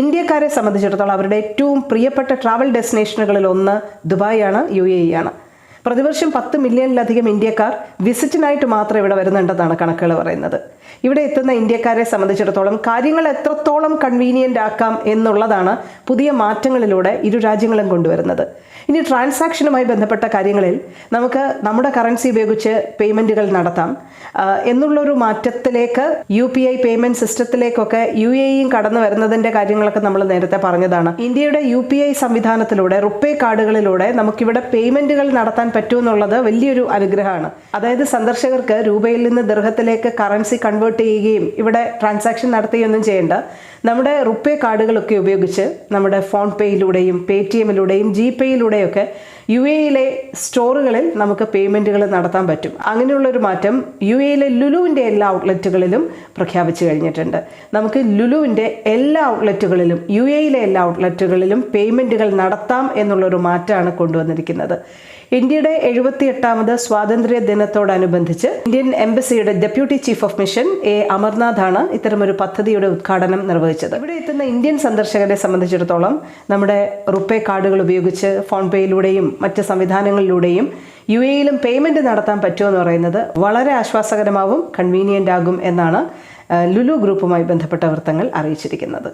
ഇന്ത്യക്കാരെ സംബന്ധിച്ചിടത്തോളം അവരുടെ ഏറ്റവും പ്രിയപ്പെട്ട ട്രാവൽ ഡെസ്റ്റിനേഷനുകളിൽ ഒന്ന് ദുബായ് ആണ് യു എ ഇ ആണ്. പ്രതിവർഷം പത്ത് മില്യണിലധികം ഇന്ത്യക്കാർ വിസിറ്റിനായിട്ട് മാത്രം ഇവിടെ വരുന്നുണ്ടെന്നാണ് കണക്കുകൾ പറയുന്നത്. ഇവിടെ എത്തുന്ന ഇന്ത്യക്കാരെ സംബന്ധിച്ചിടത്തോളം കാര്യങ്ങൾ എത്രത്തോളം കൺവീനിയന്റ് ആക്കാം എന്നുള്ളതാണ് പുതിയ മാറ്റങ്ങളിലൂടെ ഇരു രാജ്യങ്ങളും കൊണ്ടുവരുന്നത്. ഇനി ട്രാൻസാക്ഷനുമായി ബന്ധപ്പെട്ട കാര്യങ്ങളിൽ നമുക്ക് നമ്മുടെ കറൻസി ഉപയോഗിച്ച് പേയ്മെന്റുകൾ നടത്താം. എന്നുള്ളൊരു മാറ്റത്തിലേക്ക് യു പി ഐ പേയ്മെന്റ് സിസ്റ്റത്തിലേക്കൊക്കെ യു എ ഇയും കടന്നു വരുന്നതിന്റെ കാര്യങ്ങളൊക്കെ നമ്മൾ നേരത്തെ പറഞ്ഞതാണ്. ഇന്ത്യയുടെ യു പി ഐ സംവിധാനത്തിലൂടെ റുപ്പേ കാർഡുകളിലൂടെ നമുക്കിവിടെ പേയ്മെന്റുകൾ നടത്താൻ പറ്റുമെന്നുള്ളത് വലിയൊരു അനുഗ്രഹമാണ്. അതായത് സന്ദർശകർക്ക് രൂപയിൽ നിന്ന് ദീർഘത്തിലേക്ക് കറൻസി കൺവേർട്ട് ചെയ്യുകയും ഇവിടെ ട്രാൻസാക്ഷൻ നടത്തുകയൊന്നും ചെയ്യേണ്ട. നമ്മുടെ റുപ്പേ കാർഡുകളൊക്കെ ഉപയോഗിച്ച് നമ്മുടെ ഫോൺ പേയിലൂടെയും പേ ടി എമ്മിലൂടെയും ജി പേയിലൂടെയൊക്കെ യു എയിലെ സ്റ്റോറുകളിൽ നമുക്ക് പേയ്മെന്റുകൾ നടത്താൻ പറ്റും. അങ്ങനെയുള്ള ഒരു മാറ്റം യു എയിലെ ലുലുവിന്റെ എല്ലാ ഔട്ട്ലെറ്റുകളിലും പ്രഖ്യാപിച്ചു കഴിഞ്ഞിട്ടുണ്ട്. നമുക്ക് ലുലുവിന്റെ എല്ലാ ഔട്ട്ലെറ്റുകളിലും യു എയിലെ എല്ലാ ഔട്ട്ലെറ്റുകളിലും പേയ്മെന്റുകൾ നടത്താം എന്നുള്ളൊരു മാറ്റമാണ് കൊണ്ടുവന്നിരിക്കുന്നത്. ഇന്ത്യയുടെ എഴുപത്തിയെട്ടാമത് സ്വാതന്ത്ര്യ ദിനത്തോടനുബന്ധിച്ച് Indian എംബസിയുടെ deputy chief of mission A അമർനാഥാണ് ഇത്തരമൊരു പദ്ധതിയുടെ ഉദ്ഘാടനം നിർവഹിച്ചത്. ഇവിടെ എത്തുന്ന ഇന്ത്യൻ സന്ദർശകരെ സംബന്ധിച്ചിടത്തോളം നമ്മുടെ റുപ്പേ കാർഡുകൾ ഉപയോഗിച്ച് ഫോൺ പേയിലൂടെയും മറ്റ് സംവിധാനങ്ങളിലൂടെയും യു എയിലും പേയ്മെന്റ് നടത്താൻ പറ്റുമെന്ന് പറയുന്നത് വളരെ ആശ്വാസകരമാവും കൺവീനിയന്റ് ആകും എന്നാണ് ലുലു ഗ്രൂപ്പുമായി ബന്ധപ്പെട്ട വൃത്തങ്ങൾ അറിയിച്ചിരിക്കുന്നത്.